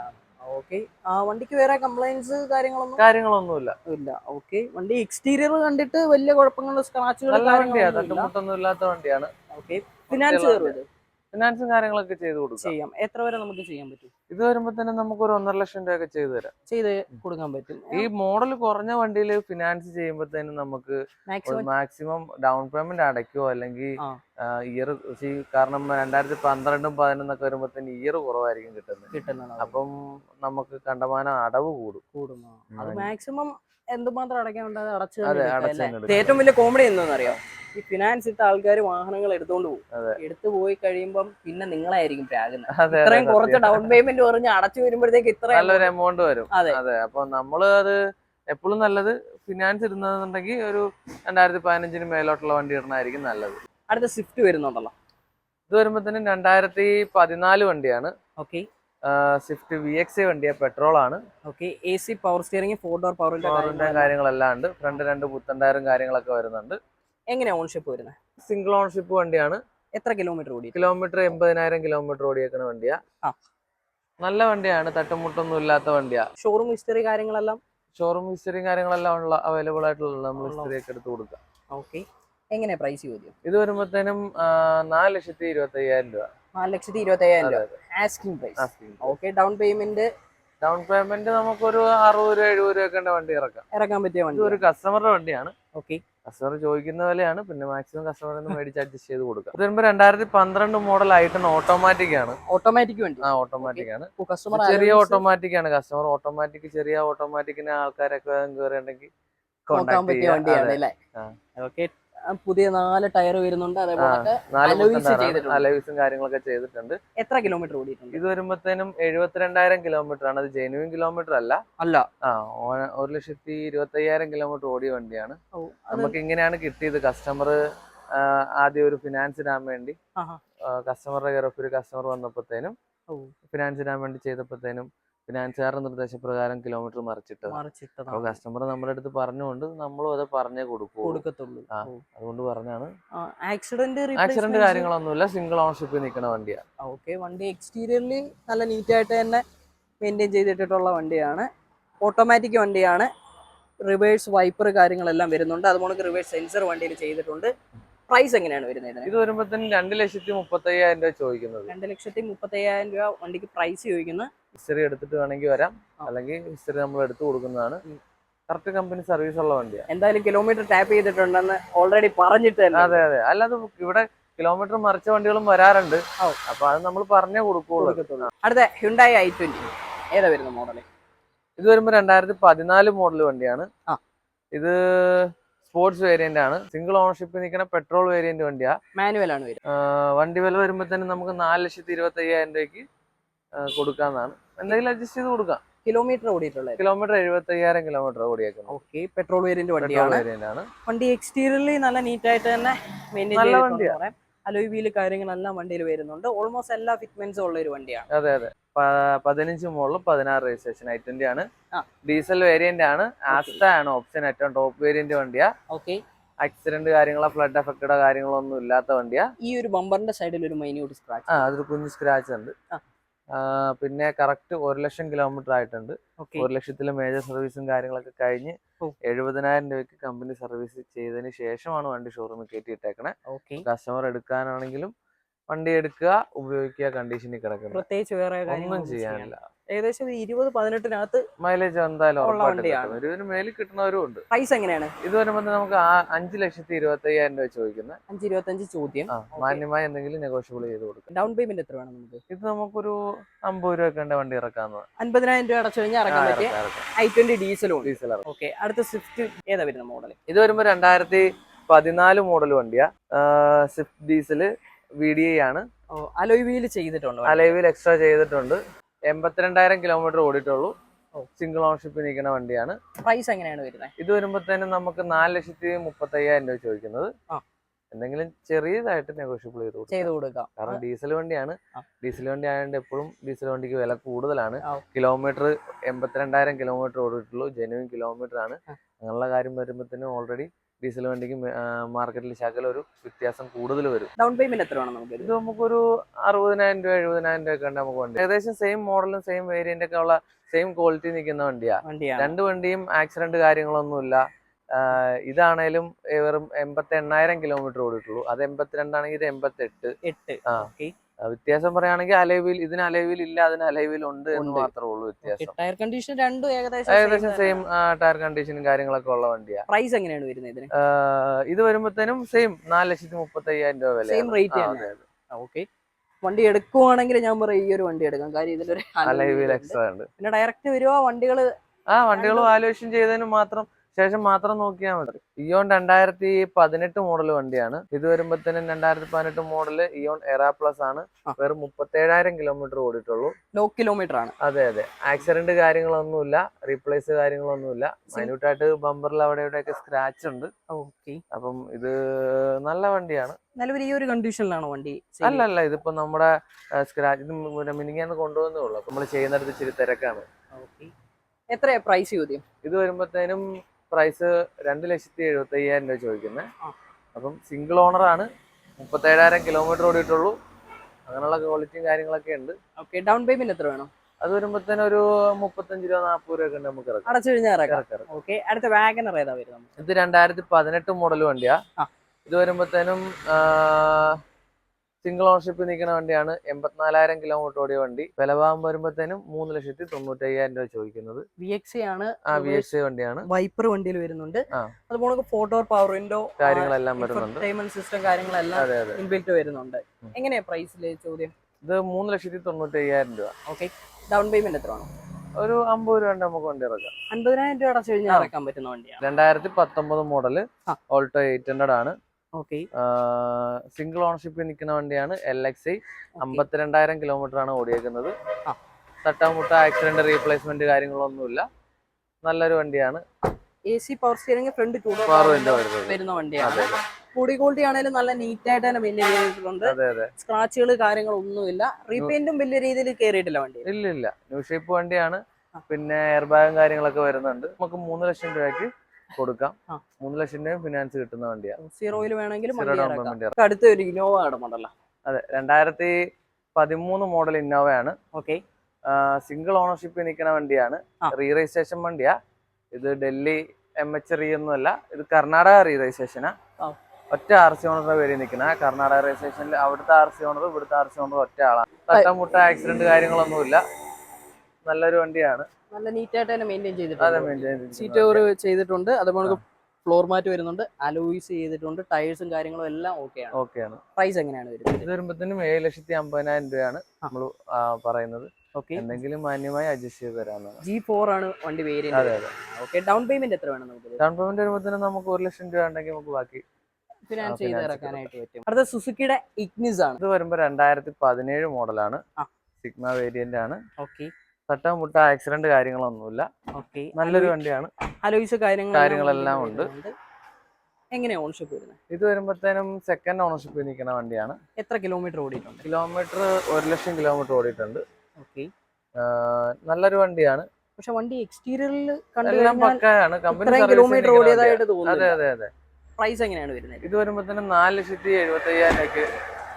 okay ആ വണ്ടിക്ക് വേറെ കംപ്ലൈൻസ് കാര്യങ്ങളൊന്നും? കാര്യങ്ങളൊന്നുമില്ല. ഇല്ല. ഓക്കെ വണ്ടി എക്സ്റ്റീരിയർ കണ്ടിട്ട് വലിയ കുഴപ്പങ്ങളും സ്ക്രാച്ചുകളോ വണ്ടിയാണ് തട്ടുമുട്ടൊന്നും ഇല്ലാത്ത വണ്ടിയാണ്. ഓക്കെ ഫിനാൻസ് കയറും ഫിനാൻസും കാര്യങ്ങളൊക്കെ ചെയ്ത് കൊടുക്കാം. ചെയ്യാം. എത്ര വരെ നമുക്ക് ചെയ്യാൻ പറ്റും? ഇത് വരുമ്പോ തന്നെ നമുക്ക് ഒരു ഒന്നര ലക്ഷം രൂപയൊക്കെ ചെയ്തു തരാം. ചെയ്ത് കൊടുക്കാൻ പറ്റും. ഈ മോഡൽ കുറഞ്ഞ വണ്ടിയിൽ ഫിനാൻസ് ചെയ്യുമ്പോഴത്തേനും നമുക്ക് മാക്സിമം ഡൗൺ പേയ്മെന്റ് അടയ്ക്കോ അല്ലെങ്കിൽ ഇയർ കാരണം രണ്ടായിരത്തി പന്ത്രണ്ടും പതിനൊന്നൊക്കെ വരുമ്പോഴത്തേന് ഇയർ കുറവായിരിക്കും കിട്ടുന്നത്. കിട്ടുന്നത് അപ്പം നമുക്ക് കണ്ടമാനം അടവ് കൂടും. കൂടുന്നു അത് മാക്സിമം എന്തുമാത്രം അടയ്ക്കാനുണ്ട് അത് അടച്ചു. ഏറ്റവും വലിയ കോമഡി എന്താണെന്ന് അറിയാം ഈ ഫിനാൻസ് ഇട്ട ആൾക്കാർ വാഹനങ്ങൾ എടുത്തോണ്ട് പോകും. അതെ. എടുത്തു പോയി കഴിയുമ്പം പിന്നെ നിങ്ങളായിരിക്കും പ്രാകുന്നത്. ഇത്രയും കുറച്ച് ഡൗൺ പേയ്മെന്റ് പറഞ്ഞ് അടച്ചു വരുമ്പോഴത്തേക്ക് ഇത്രയും നല്ലൊരു എമൗണ്ട് വരും. അതെ. അതെ അപ്പൊ നമ്മൾ അത് എപ്പോഴും നല്ലത് ഫിനാൻസ് ഇടുന്നതെന്നുണ്ടെങ്കിൽ ഒരു രണ്ടായിരത്തി പതിനഞ്ചിന് മേലോട്ടുള്ള വണ്ടി ഇടണമായിരിക്കും നല്ലത്. അടുത്ത സ്വിഫ്റ്റ് വരുന്നുണ്ടല്ലോ. ഇത് വരുമ്പോ തന്നെ രണ്ടായിരത്തി പതിനാല് വണ്ടിയാണ്. ഓക്കെ സ്വിഫ്റ്റ് വി എക്സ് വണ്ടിയ പെട്രോൾ ആണ്. Okay A C power steering four door power കാര്യങ്ങളെല്ലാം ഉണ്ട്. ഫ്രണ്ട് രണ്ട് പുത്തണ്ടായിരം കാര്യങ്ങളൊക്കെ വരുന്നുണ്ട്. എങ്ങനെ ഓൺഷിപ്പ് വരുന്നത് സിംഗിൾ ഓൺഷിപ്പ് വണ്ടിയാണ്. എത്ര കിലോമീറ്റർ ഓടി കിലോമീറ്റർ എൺപതിനായിരം കിലോമീറ്റർ ഓടിയേക്കുന്ന വണ്ടിയാ. നല്ല വണ്ടിയാണ്. തട്ടുമുട്ടൊന്നും ഇല്ലാത്ത വണ്ടിയാ. ഷോറൂം ഹിസ്റ്ററി കാര്യങ്ങളെല്ലാം? ഷോറൂം ഹിസ്റ്ററിയും കാര്യങ്ങളെല്ലാം ഉള്ള അവൈലബിൾ ആയിട്ടുള്ള നമ്മൾ ഹിസ്റ്ററി ഒക്കെ എടുത്ത് കൊടുക്കാം ഓക്കെ എങ്ങനെ പ്രൈസ് ചോദ്യം? ഇത് വരുമ്പോഴത്തേനും നാല് ലക്ഷത്തി ഇരുപത്തി അയ്യായിരം രൂപ. നാല് ലക്ഷത്തി ഇരുപത്തി അയ്യായിരം രൂപ asking price okay down payment down payment നമുക്കൊരു അറുപത് രൂപ എഴുപത് രൂപ വണ്ടി ഇറക്കാം ഇറക്കാൻ പറ്റിയ വണ്ടി. ഒരു കസ്റ്റമറുടെ വണ്ടിയാണ്. ഓക്കെ കസ്റ്റമർ ചോദിക്കുന്ന പോലെയാണ് പിന്നെ മാക്സിമം കസ്റ്റമറിൽ നിന്ന് മേടിച്ച് അഡ്ജസ്റ്റ് ചെയ്ത് കൊടുക്കാം. ഇത് വരുമ്പോൾ രണ്ടായിരത്തി പന്ത്രണ്ട് മോഡൽ ആയിട്ടാണ് ഓട്ടോമാറ്റിക് ആണ്. ഓട്ടോമാറ്റിക് വണ്ടി. ആ ഓട്ടോമാറ്റിക് ആണ്. കസ്റ്റമർ ചെറിയ ഓട്ടോമാറ്റിക് ആണ്. കസ്റ്റമർ ഓട്ടോമാറ്റിക് ചെറിയ ഓട്ടോമാറ്റിക്കിന് ആൾക്കാരൊക്കെ കയറിയുണ്ടെങ്കിൽ കോൺടാക്ട് പറ്റിയ വണ്ടിയാണ് അല്ലേ. ഓക്കെ പുതിയ നാല് ടയർ വരുന്നുണ്ട്. അതേപോലെ കാര്യങ്ങളൊക്കെ ചെയ്തിട്ടുണ്ട്. എത്ര കിലോമീറ്റർ ഓടിയിട്ടുണ്ട്? ഇത് വരുമ്പോഴത്തേനും എഴുപത്തിരണ്ടായിരം കിലോമീറ്റർ ആണ്. അത് ജെനുവിൻ കിലോമീറ്റർ അല്ല. അല്ല. ആ ഒരു ലക്ഷത്തി ഇരുപത്തി അയ്യായിരം കിലോമീറ്റർ ഓടിയ വണ്ടിയാണ്. നമുക്ക് ഇങ്ങനെയാണ് കിട്ടിയത്. കസ്റ്റമർ ആദ്യം ഒരു ഫിനാൻസ് ഇടാൻ വേണ്ടി. കസ്റ്റമറുടെ കയറപ്പ് ഒരു കസ്റ്റമർ വന്നപ്പോഴത്തേനും ഫിനാൻസ് ഇടാൻ വേണ്ടി ചെയ്തപ്പോഴത്തേനും ഫിനാൻസുകാരുടെ നിർദ്ദേശപ്രകാരം കിലോമീറ്റർ മറിച്ചിട്ടത്. മറിച്ചിട്ടതാണ് അപ്പോൾ കസ്റ്റമർ നമ്മുടെ അടുത്ത് പറഞ്ഞുകൊണ്ട് നമ്മളും അത് പറഞ്ഞേ കൊടുക്കൂ കൊടുക്കത്തുള്ളൂ. അതുകൊണ്ട് പറഞ്ഞാണ് ആക്സിഡന്റ് ആക്സിഡന്റ് കാര്യങ്ങളൊന്നുമില്ല. സിംഗിൾ ഓണർഷിപ്പിൽ നിൽക്കുന്ന വണ്ടിയാണ് ഓക്കെ വണ്ടി എക്സ്റ്റീരിയറിൽ നല്ല നീറ്റ് ആയിട്ട് തന്നെ മെയിന്റെയിൻ ചെയ്തിട്ടുള്ള വണ്ടിയാണ്. ഓട്ടോമാറ്റിക് വണ്ടിയാണ്. റിവേഴ്സ് വൈപ്പർ കാര്യങ്ങളെല്ലാം വരുന്നുണ്ട്. അതുപോലെ റിവേഴ്സ് സെൻസർ വണ്ടിയിൽ ചെയ്തിട്ടുണ്ട്. പ്രൈസ് എങ്ങനെയാണ് വരുന്നത് ഇത് വരുമ്പോഴത്തേനും രണ്ട് ലക്ഷത്തി മുപ്പത്തി അയ്യായിരം രൂപ ചോദിക്കുന്നത്. രണ്ട് ലക്ഷത്തി മുപ്പത്തി അയ്യായിരം രൂപ വണ്ടിക്ക് പ്രൈസ് ചോദിക്കുന്നത് ഹിസ്റ്ററി എടുത്തിട്ട് വേണമെങ്കിൽ വരാം. അല്ലെങ്കിൽ ഹിസ്റ്ററി നമ്മൾ എടുത്തു കൊടുക്കുന്നതാണ്. കറക്റ്റ് കമ്പനി സർവീസ് ഉള്ള വണ്ടിയാണ് എന്തായാലും കിലോമീറ്റർ ടാപ്പ് ചെയ്തിട്ടുണ്ടെന്ന് ഓൾറെഡി പറഞ്ഞിട്ട് അതെ അതെ. അല്ലാതെ ഇവിടെ കിലോമീറ്റർ മറിച്ച വണ്ടികളും വരാറുണ്ട്. അപ്പൊ അത് നമ്മൾ പറഞ്ഞേ കൊടുക്കുള്ളൂ. അടുത്ത ഹ്യുണ്ടായി ഐ ട്വന്റി ഏതാ വരുന്ന മോഡൽ ഇത് വരുമ്പോൾ രണ്ടായിരത്തി പതിനാല് മോഡൽ വണ്ടിയാണ്. ഇത് സ്പോർട്സ് വേരിയന്റ് ആണ്. സിംഗിൾ ഓണർഷിപ്പ് നിൽക്കുന്ന പെട്രോൾ വേരിയന്റ് വണ്ടിയാ. മാനുവൽ ആണ് വണ്ടി വില വരുമ്പോഴത്തേനും നമുക്ക് നാല് ലക്ഷത്തി ഇരുപത്തി അയ്യായിരം രൂപയ്ക്ക് കൊടുക്കാന്നാണ് എന്തെങ്കിലും അഡ്ജസ്റ്റ് ചെയ്ത് കൊടുക്കാം. കിലോമീറ്റർ ഓടിയിട്ടുള്ളത്. കിലോമീറ്റർ എഴുപത്തി അയ്യായിരം കിലോമീറ്റർ ഓടിയേക്കുന്നത്. ഓക്കെ പെട്രോൾ വേരിയന്റ് പെട്രോൾ വണ്ടിയാണ്. വേരിയന്റ് വണ്ടി എക്സ്റ്റീരിയറിൽ നല്ല നീറ്റ് ആയിട്ട് തന്നെ മെയിന്റെയിൻ അലോയ് വീൽ കാര്യങ്ങളെല്ലാം വണ്ടിയിൽ വരുന്നുണ്ട്. ഓൾമോസ്റ്റ് എല്ലാ ഫിറ്റ്മെന്റ്സും ഉള്ള ഒരു വണ്ടിയാണ്. അതെ അതെ. പതിനഞ്ച് മുകളിലും പതിനാറ് രജിസ്ട്രേഷൻ ഐ ട്വന്റി ആണ്. ഡീസൽ വേരിയന്റ് ആണ്. ആസ്റ്റ ആണ് ഓപ്ഷൻ ഏറ്റവും ടോപ്പ് വേരിയന്റ് വണ്ടിയാ. ഓക്കെ ആക്സിഡന്റ് കാര്യങ്ങളോ ഫ്ലഡ് എഫക്റ്റഡോ കാര്യങ്ങളോ ഒന്നും ഇല്ലാത്ത വണ്ടിയാ. ഈ ഒരു ബമ്പറിന്റെ സൈഡിൽ ഒരു മൈന്യൂട്ട് സ്ക്രാച്ച് ആ അതൊരു കുഞ്ഞു സ്ക്രാച്ച് ഉണ്ട്. പിന്നെ കറക്റ്റ് ഒരു ലക്ഷം കിലോമീറ്റർ ആയിട്ടുണ്ട്. ഒരു ലക്ഷത്തിലെ മേജർ സർവീസും കാര്യങ്ങളൊക്കെ കഴിഞ്ഞ്. എഴുപതിനായിരം രൂപയ്ക്ക് കമ്പനി സർവീസ് ചെയ്തതിന് ശേഷമാണ് വണ്ടി ഷോറൂമിൽ കയറ്റി ഇട്ടേക്കണേ. ഓക്കെ കസ്റ്റമർ എടുക്കാനാണെങ്കിലും വണ്ടി എടുക്കുക ഉപയോഗിക്കുക കണ്ടീഷനിൽ കിടക്കുന്നത്. പ്രത്യേകിച്ച് വേറെ ഒന്നും ചെയ്യാനില്ല. ഏകദേശം ഇരുപത് പതിനെട്ടിനകത്ത് മൈലേജ് എന്തായാലും. ഒരു മേലിൽ കിട്ടുന്നവരും ഉണ്ട്. പ്രൈസ് എങ്ങനെയാണ്? ഇത് വരുമ്പോൾ നമുക്ക് അഞ്ചു ലക്ഷത്തി ഇരുപത്തി അയ്യായിരം രൂപ ചോദിക്കുന്നത് അഞ്ച് ഇരുപത്തഞ്ച് ചോദ്യം. മാന്യമായി എന്തെങ്കിലും നെഗോഷ്യബിൾ ചെയ്ത് കൊടുക്കും. ഡൗൺ പേയ്മെന്റ് എത്ര വേണം നമുക്ക്? ഇത് നമുക്കൊരു അമ്പത് രൂപ കണ്ട വണ്ടി ഇറക്കാന്ന്. അൻപതിനായിരം രൂപ അടച്ചു കഴിഞ്ഞാൽ ഇറക്കാൻ പറ്റിയ ഇറക്കാം ഐ ട്വന്റി ഡീസലും ഡീസൽ ഓക്കെ അടുത്ത സ്വിഫ്റ്റ് ഏതാ വരുന്ന മോഡൽ ഇത് വരുമ്പോൾ രണ്ടായിരത്തി പതിനാല് മോഡൽ വണ്ടിയാ. Swift diesel V D I ആണ്. അലോയ് വീൽ ചെയ്തിട്ടുണ്ട്? അലൈവിൽ എക്സ്ട്രാ ചെയ്തിട്ടുണ്ട്. എൺപത്തിരണ്ടായിരം കിലോമീറ്റർ ഓടിയിട്ടുള്ളൂ. സിംഗിൾ ഓണർഷിപ്പ് നിൽക്കുന്ന വണ്ടിയാണ്. പ്രൈസ് എങ്ങനെയാണ് വരുന്നത് ഇത് വരുമ്പോഴത്തേനും നമുക്ക് നാല് ലക്ഷത്തി മുപ്പത്തി അയ്യായിരം രൂപ ചോദിക്കുന്നത്. എന്തെങ്കിലും ചെറിയതായിട്ട് നെഗോഷ്യബിൾ ചെയ്ത് ചെയ്ത് കൊടുക്കാം. കാരണം ഡീസൽ വണ്ടിയാണ്. ഡീസൽ വണ്ടി ആയതുകൊണ്ട് എപ്പോഴും ഡീസൽ വണ്ടിക്ക് വില കൂടുതലാണ്. കിലോമീറ്റർ എൺപത്തിരണ്ടായിരം കിലോമീറ്റർ ഓടിയിട്ടുള്ളൂ. ജെനുവിൻ കിലോമീറ്റർ ആണ്. അങ്ങനെയുള്ള കാര്യം വരുമ്പോഴത്തേനും ഓൾറെഡി ഡീസൽ വണ്ടിക്ക് മാർക്കറ്റിൽ ശകലം ഒരു വ്യത്യാസം കൂടുതൽ വരും. ഡൗൺ പേയ്മെന്റ് എത്രയാണ് നമുക്ക് ഇത്? നമുക്കൊരു അറുപതിനായിരം രൂപ എഴുപതിനായിരം രൂപ ഒക്കെ നമുക്ക് വണ്ടി. ഏകദേശം സെയിം മോഡലും സെയിം വേരിയന്റ് ഒക്കെ ഉള്ള സെയിം ക്വാളിറ്റി നിൽക്കുന്ന വണ്ടിയാ. വണ്ടിയാണ് രണ്ട് വണ്ടിയും ആക്സിഡന്റ് കാര്യങ്ങളൊന്നുമില്ല. ഇതാണേലും വെറും എൺപത്തി എണ്ണായിരം കിലോമീറ്റർ ഓടിയിട്ടുള്ളൂ. അത് എൺപത്തിരണ്ടാണെങ്കിൽ ഇത് എൺപത്തെട്ട്. എട്ട്. ഓക്കെ ആ, വ്യത്യാസം പറയുകയാണെങ്കിൽ അലൈവിൽ ഇതിന് അലൈവിൽ ഇല്ല അതിന് അലൈവിൽ ഉണ്ട്. എന്ന്. മാത്രമേ ഉള്ളൂ വ്യത്യാസം. ടയർ കണ്ടീഷൻ രണ്ടും ഏകദേശം ഏകദേശം സെയിം ടയർ കണ്ടീഷനും കാര്യങ്ങളൊക്കെ ഉള്ള വണ്ടിയാണ് പ്രൈസ് എങ്ങനെയാണ് വരുന്നത് ഇതിന്? ഇത് വരുമ്പോഴത്തേനും സെയിം നാല് ലക്ഷത്തി മുപ്പത്തി അയ്യായിരം രൂപ വില സെയിം റേറ്റ് ഓക്കെ വണ്ടി എടുക്കുവാണെങ്കിൽ ഞാൻ പറയും ഈ ഒരു വണ്ടി എടുക്കാം. കാര്യം ഇതിലൊരു അലൈവിൽ. എക്സ്ട്രാ ഉണ്ട്. പിന്നെ ഡയറക്റ്റ് വരുവോ വണ്ടികൾ ആ വണ്ടികൾ വാലുവേഷൻ ചെയ്തതിന് മാത്രം ശേഷം മാത്രം നോക്കിയാൽ മതി. ഇയോൺ രണ്ടായിരത്തി പതിനെട്ട് മോഡൽ വണ്ടിയാണ്. ഇത് വരുമ്പോഴത്തേനും രണ്ടായിരത്തി പതിനെട്ട് മോഡൽ ഇയോൺ എറാ പ്ലസ് ആണ്. വെറും മുപ്പത്തേഴായിരം കിലോമീറ്റർ ഓടിയിട്ടുള്ളൂ. ലോ കിലോമീറ്റർ ആണ്. അതെ അതെ. ആക്സിഡന്റ് കാര്യങ്ങളൊന്നുമില്ല. റീപ്ലേസ് കാര്യങ്ങളൊന്നുമില്ല. മൈന്യൂട്ടായിട്ട് ബമ്പറിൽ അവിടെ ഇവിടെയൊക്കെ സ്ക്രാച്ച് ഉണ്ട്. ഓക്കെ അപ്പം ഇത് നല്ല വണ്ടിയാണ്. നിലവിൽ ഈ ഒരു കണ്ടീഷനിലാണോ വണ്ടി അല്ല അല്ല ഇതിപ്പോ നമ്മുടെ സ്ക്രാച്ച് ഇത് മിനിങ്ങാന്ന് കൊണ്ടുവന്നേ ഉള്ളൂ. നമ്മൾ ചെയ്യുന്നിടത്ത് ഇച്ചിരി തിരക്കാണ്. എത്രയാ പ്രൈസ് ചോദ്യം? ഇത് വരുമ്പോഴത്തേനും പ്രൈസ് രണ്ട് ലക്ഷത്തി എഴുപത്തി അയ്യായിരം രൂപ ചോദിക്കുന്നത്. അപ്പം സിംഗിൾ ഓണർ ആണ്. മുപ്പത്തേഴായിരം കിലോമീറ്റർ ഓടിയിട്ടുള്ളൂ. അങ്ങനെയുള്ള ക്വാളിറ്റിയും കാര്യങ്ങളൊക്കെ ഉണ്ട്. ഓക്കെ ഡൗൺ പേയ്മെന്റ് എത്ര വേണം? അത് വരുമ്പോഴത്തേനും ഒരു മുപ്പത്തഞ്ച് രൂപ നാൽപ്പത് രൂപ ഒക്കെ നമുക്ക് അടച്ചു കഴിഞ്ഞാൽ. ഓക്കെ അടുത്ത വാഗനർ ഏതാ വരുന്നത്? ഇത് രണ്ടായിരത്തി പതിനെട്ട് മോഡൽ വണ്ടിയാ. ഇത് വരുമ്പോഴത്തേനും സിംഗിൾ ഓണർഷിപ്പ് നിൽക്കുന്ന വണ്ടിയാണ് എൺപത്തിനാലായിരം കിലോമീറ്റർ ഓടിയ വണ്ടി. വിലഭാഗം വരുമ്പോഴത്തേനും മൂന്ന് ലക്ഷത്തി തൊണ്ണൂറ്റി അയ്യായിരം രൂപ ചോദിക്കുന്നത്. വി എക്സ് ആണ്. ആ വി എക്സ് വണ്ടിയാണ്. വൈപ്പർ വണ്ടിയിൽ വരുന്നുണ്ട്. അതുപോലെ ഫോട്ടോ പവർ വിൻഡോ കാര്യങ്ങളെല്ലാം വരുന്നുണ്ട്. പേയ്മെന്റ് സിസ്റ്റം കാര്യങ്ങളെല്ലാം ഇൻബിൽറ്റ് വരുന്നുണ്ട്. എങ്ങനെയാ പ്രൈസിൽ ചോദ്യം? ഇത് മൂന്ന് ലക്ഷത്തി തൊണ്ണൂറ്റി അയ്യായിരം രൂപ. ഓക്കെ ഡൗൺ പേയ്മെന്റ് എത്ര വേണം ഒരു അമ്പത് രൂപ നമുക്ക് വണ്ടി ഇറക്കാം. അൻപതിനായിരം രൂപ അടച്ചു കഴിഞ്ഞാൽ. ഇറക്കാൻ പറ്റുന്ന വണ്ടിയാണ് രണ്ടായിരത്തി പത്തൊമ്പത് മോഡൽ ഓൾട്ടോ എയ്റ്റ് ഹൺഡ്രഡ് ആണ്. സിംഗിൾ ഓണർഷിപ്പിൽ നിൽക്കുന്ന വണ്ടിയാണ് എൽ എക്സ് ഐ അമ്പത്തിരണ്ടായിരം കിലോമീറ്റർ ആണ് ഓടിയേക്കുന്നത്. തട്ടാമുട്ട ആക്സിഡന്റ് റീപ്ലേസ്മെന്റ് കാര്യങ്ങളൊന്നുമില്ല. നല്ലൊരു വണ്ടിയാണ്. A C power steering front two വരുന്ന വണ്ടിയാണ്. പൊടി ക്വാളിറ്റി ആണെങ്കിലും നല്ല നീറ്റ് ആയിട്ട് തന്നെ മെയിന്റെയിൻ ചെയ്തിട്ടുണ്ട് സ്ക്രാച്ചുകൾ കാര്യങ്ങളൊന്നുമില്ല. റീപെയിന്റും വലിയ രീതിയിൽ കയറിയിട്ടില്ല വണ്ടി ഇല്ല ഇല്ല ന്യൂ ഷേപ്പ് വണ്ടിയാണ് പിന്നെ എയർ ബാഗും കാര്യങ്ങളൊക്കെ വരുന്നുണ്ട്. നമുക്ക് മൂന്ന് ലക്ഷം രൂപയ്ക്ക് കൊടുക്കാം. മൂന്ന് ലക്ഷം ഫിനാൻസ് കിട്ടുന്ന വണ്ടിയാണ് സീറോയിൽ വേണമെങ്കിൽ അടുത്ത ഒരു ഇന്നോവ കിടപ്പുണ്ടല്ലോ അതെ രണ്ടായിരത്തി പതിമൂന്ന് മോഡൽ ഇന്നോവയാണ് ഓക്കെ സിംഗിൾ ഓണർഷിപ്പ് നിൽക്കുന്ന വണ്ടിയാണ്. റീ രജിസ്ട്രേഷൻ വണ്ടിയാ. ഇത് ഡൽഹി എം എച്ച് റീ ഒന്നുമല്ല ഇത് കർണാടക റീ രജിസ്ട്രേഷനാ. ഒറ്റ ആർ സി ഓണറിന്റെ പേര് നിൽക്കുന്ന കർണാടക രജിസ്ട്രേഷനിൽ അവിടുത്തെ ആർ സി ഓണർ ഇവിടുത്തെ ആർ സി ഓണർ ഒറ്റ ആളാണ് തട്ടമുട്ട ആക്സിഡന്റ് കാര്യങ്ങളൊന്നുമില്ല. നല്ലൊരു വണ്ടിയാണ്. നല്ല നീറ്റ് ആയിട്ട് തന്നെ മെയിന്റെയിൻ അതെ ചെയ്തിട്ടുണ്ട്. സീറ്റ് കവർ ചെയ്തിട്ടുണ്ട്. അതുപോലെ ഫ്ലോർ മാറ്റ് വരുന്നുണ്ട്. അലോയിസ് ചെയ്തിട്ടുണ്ട്. ടയേഴ്സും കാര്യങ്ങളും എല്ലാം ഓക്കെയാണ് ഓക്കെയാണ് പ്രൈസ് എങ്ങനെയാണ് വരുന്നത്? ഇത് വരുമ്പോഴത്തേനും ഏഴ് ലക്ഷത്തി അമ്പതിനായിരം രൂപയാണ് നമ്മൾ പറയുന്നത്. ഓക്കെ എന്തെങ്കിലും മാന്യമായി അഡ്ജസ്റ്റ് ചെയ്ത് തരാമെന്നാണ് ജി ഫോർ ആണ് വണ്ടി അതെ വേരിയന്റ് അതെ. ഓക്കെ ഡൗൺ പേയ്മെന്റ് എത്ര വേണം നമുക്ക്? ഡൗൺ പേയ്മെന്റ് വരുമ്പോഴത്തേനും നമുക്ക് ഒരു ലക്ഷം രൂപ ഉണ്ടെങ്കിൽ നമുക്ക് ബാക്കി ഫിനാൻസ് ചെയ്ത് ഇറക്കാനായിട്ട് പറ്റും. അടുത്ത സുസുക്കിയുടെ ഇഗ്നിസ് ആണ്. ഇത് വരുമ്പോൾ രണ്ടായിരത്തി പതിനേഴ് മോഡലാണ് സിഗ്മ വേരിയന്റ് ആണ്. ഓക്കെ തട്ടം മുട്ട ആക്സിഡന്റ് കാര്യങ്ങളൊന്നുമില്ല. ഓക്കെ നല്ലൊരു വണ്ടിയാണ്. കാര്യങ്ങൾ കാര്യങ്ങളെല്ലാം ഉണ്ട്. എങ്ങനെയാ ഓണർഷിപ്പ് വരുന്നത്? ഇത് വരുമ്പോഴത്തേനും സെക്കൻഡ് ഓണർഷിപ്പ് നിൽക്കുന്ന വണ്ടിയാണ്. എത്ര കിലോമീറ്റർ ഓടിയിട്ടുണ്ട്? കിലോമീറ്റർ ഒരു ലക്ഷം കിലോമീറ്റർ ഓടിയിട്ടുണ്ട്. ഓക്കെ നല്ലൊരു വണ്ടിയാണ്. പക്ഷെ വണ്ടി എക്സ്റ്റീരിയറിൽ എല്ലാം പക്കയാണ്. കമ്പനി കിലോമീറ്റർ ഓടിയതായിട്ട് അതെ തോന്നുന്നു അതെ അതെ പ്രൈസ് എങ്ങനെയാണ് വരുന്നത്? ഇത് വരുമ്പോഴത്തേനും നാല് ലക്ഷത്തി എഴുപത്തി അയ്യായിരമൊക്കെ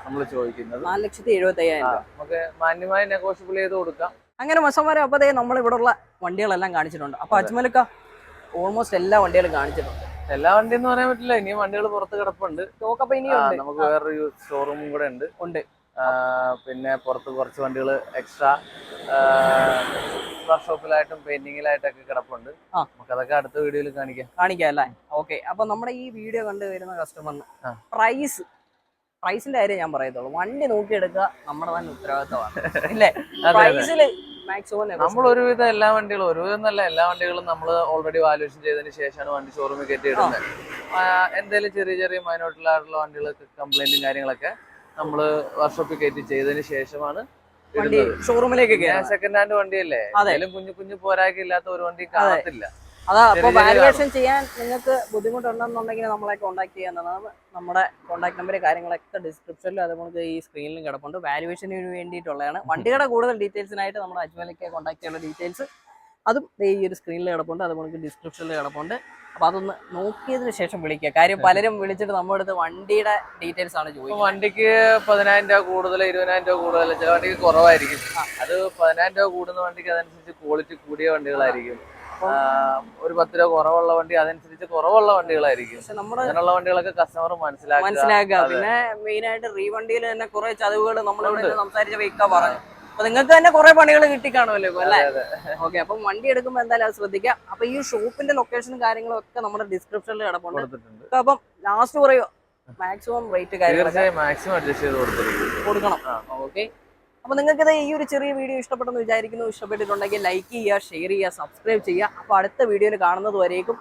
നമ്മൾ ചോദിക്കുന്നത്. നാല് ലക്ഷത്തി എഴുപത്തി അയ്യായിരം നമുക്ക് മാന്യമായി നെഗോഷ്യബിൾ ചെയ്ത് കൊടുക്കാം. അങ്ങനെ മസന്മാരെ അപ്പൊ ദേ നമ്മൾ ഇവിടെ ഉള്ള വണ്ടികളെല്ലാം കാണിച്ചിട്ടുണ്ട്. അപ്പൊ അജ്മലക്ക ഓൾമോസ്റ്റ് എല്ലാ വണ്ടികളും കാണിച്ചിട്ടുണ്ട്. എല്ലാ വണ്ടി എന്ന് പറയാൻ പറ്റില്ല. ഇനിയും വണ്ടികൾ പുറത്ത് കിടപ്പുണ്ട്. നമുക്ക് വേറൊരു ഷോറൂമും കൂടെ ഉണ്ട്. ഉണ്ട്. പിന്നെ പുറത്ത് കുറച്ച് വണ്ടികൾ എക്സ്ട്രാ വർക്ക്ഷോപ്പിലായിട്ടും പെയിന്റിങ്ങിലായിട്ടൊക്കെ കിടപ്പുണ്ട്. നമുക്ക് അതൊക്കെ അടുത്ത വീഡിയോയിൽ കാണിക്കാം. കാണിക്കാം അല്ലേ? ഓക്കെ അപ്പൊ നമ്മുടെ ഈ വീഡിയോ കണ്ടു വരുന്ന കസ്റ്റമറിന് പ്രൈസ് പ്രൈസിന്റെ കാര്യം ഞാൻ പറയത്തുള്ളൂ. വണ്ടി നോക്കിയെടുക്കുക നമ്മുടെ തന്നെ ഉത്തരവാദിത്തമാണ്. ഇല്ലേ പ്രൈസിൽ നമ്മൾ ഒരുവിധം എല്ലാ വണ്ടികളും ഒരുവിധം അല്ല എല്ലാ വണ്ടികളും നമ്മൾ ഓൾറെഡി വാല്യൂഷൻ ചെയ്തതിന് ശേഷമാണ് വണ്ടി ഷോറൂമിൽ കയറ്റി ഇടുന്നത് എന്തെങ്കിലും ചെറിയ ചെറിയ മൈനോട്ടിലായിട്ടുള്ള വണ്ടികളൊക്കെ കംപ്ലൈന്റും കാര്യങ്ങളൊക്കെ നമ്മൾ വർക്ക്ഷോപ്പിൽ കയറ്റി ചെയ്തതിന് ശേഷമാണ് ഷോറൂമിലേക്ക് സെക്കൻഡ് ഹാൻഡ് വണ്ടിയല്ലേ? അതായാലും കുഞ്ഞു കുഞ്ഞു പോരായ്ക ഇല്ലാത്ത ഒരു വണ്ടി കാണത്തില്ല. അതാ അപ്പൊ ചെറിയ ചെറിയ വാലുവേഷൻ ചെയ്യാൻ നിങ്ങൾക്ക് ബുദ്ധിമുട്ടുണ്ടെന്നുണ്ടെങ്കിൽ നമ്മളെ കോൺടാക്ട് ചെയ്യാവുന്നതാണ് നമ്മുടെ കോൺടാക്ട് നമ്പർ കാര്യങ്ങളൊക്കെ ഡിസ്ക്രിപ്ഷനിലും അതുപോലെ ഈ സ്ക്രീനിലും കിടപ്പുണ്ട്. വാലുവേഷന് വേണ്ടിയിട്ടുള്ളതാണ്. വണ്ടിയുടെ കൂടുതൽ ഡീറ്റെയിൽസിനായിട്ട് നമ്മുടെ അജ്മലിക്കെ കോൺടാക്ട് ചെയ്യാനുള്ള ഡീറ്റെയിൽസ് അതും ഈ ഒരു സ്ക്രീനിൽ കിടപ്പുണ്ട്. അതുപോലെ ഡിസ്ക്രിപ്ഷനിൽ കിടപ്പുണ്ട്. അപ്പൊ അതൊന്ന് നോക്കിയതിന് ശേഷം വിളിക്കുക കാര്യം പലരും വിളിച്ചിട്ട് നമ്മുടെ അടുത്ത് വണ്ടിയുടെ ഡീറ്റെയിൽസ് ആണ് ചോദിക്കുന്നത്. വണ്ടിക്ക് പതിനായിരം രൂപ കൂടുതൽ ഇരുപതിനായിരം രൂപ കൂടുതൽ ചില വണ്ടിക്ക് കുറവായിരിക്കും. അത് പതിനായിരം രൂപ കൂടുന്ന വണ്ടിക്ക് അതനുസരിച്ച് ക്വാളിറ്റി കൂടിയ വണ്ടികളായിരിക്കും. ഒരു പത്ത് രൂപ കുറവുള്ള വണ്ടി അതനുസരിച്ച് കുറവുള്ള വണ്ടികളായിരിക്കും. പക്ഷെ നമ്മുടെ അങ്ങനെയുള്ള വണ്ടികളൊക്കെ കസ്റ്റമർ മനസ്സിലാക്കുക. മനസ്സിലാക്കുക. പിന്നെ മെയിൻ ആയിട്ട് റീവണ്ടിയിൽ തന്നെ കുറെ ചതവുകൾ നമ്മളിവിടെ സംസാരിച്ച വെക്കാൻ പറഞ്ഞു അപ്പൊ നിങ്ങൾക്ക് തന്നെ കുറെ പണികൾ കിട്ടിക്കാണുമല്ലോ അല്ലേ? ഓക്കെ അപ്പം വണ്ടി എടുക്കുമ്പോൾ എന്തായാലും അത് ശ്രദ്ധിക്കാം. അപ്പൊ ഈ ഷോപ്പിന്റെ ലൊക്കേഷനും കാര്യങ്ങളും ഒക്കെ നമ്മുടെ ഡിസ്ക്രിപ്ഷനിൽ കിടപ്പുണ്ട്. അപ്പം ലാസ്റ്റ് പറയോ മാക്സിമം റേറ്റ് കാര്യങ്ങളൊക്കെ മാക്സിമം അഡ്ജസ്റ്റ് ചെയ്ത് കൊടുക്കണം. ഓക്കെ അപ്പൊ നിങ്ങൾക്ക് ഇത് ഈ ഒരു ചെറിയ വീഡിയോ ഇഷ്ടപ്പെട്ടെന്ന് വിചാരിക്കുന്നു. ഇഷ്ടപ്പെട്ടിട്ടുണ്ടെങ്കിൽ ലൈക്ക് ചെയ്യുക ഷെയർ ചെയ്യുക സബ്സ്ക്രൈബ് ചെയ്യുക. അപ്പോൾ അടുത്ത വീഡിയോയിൽ കാണുന്നത് വരേക്കും.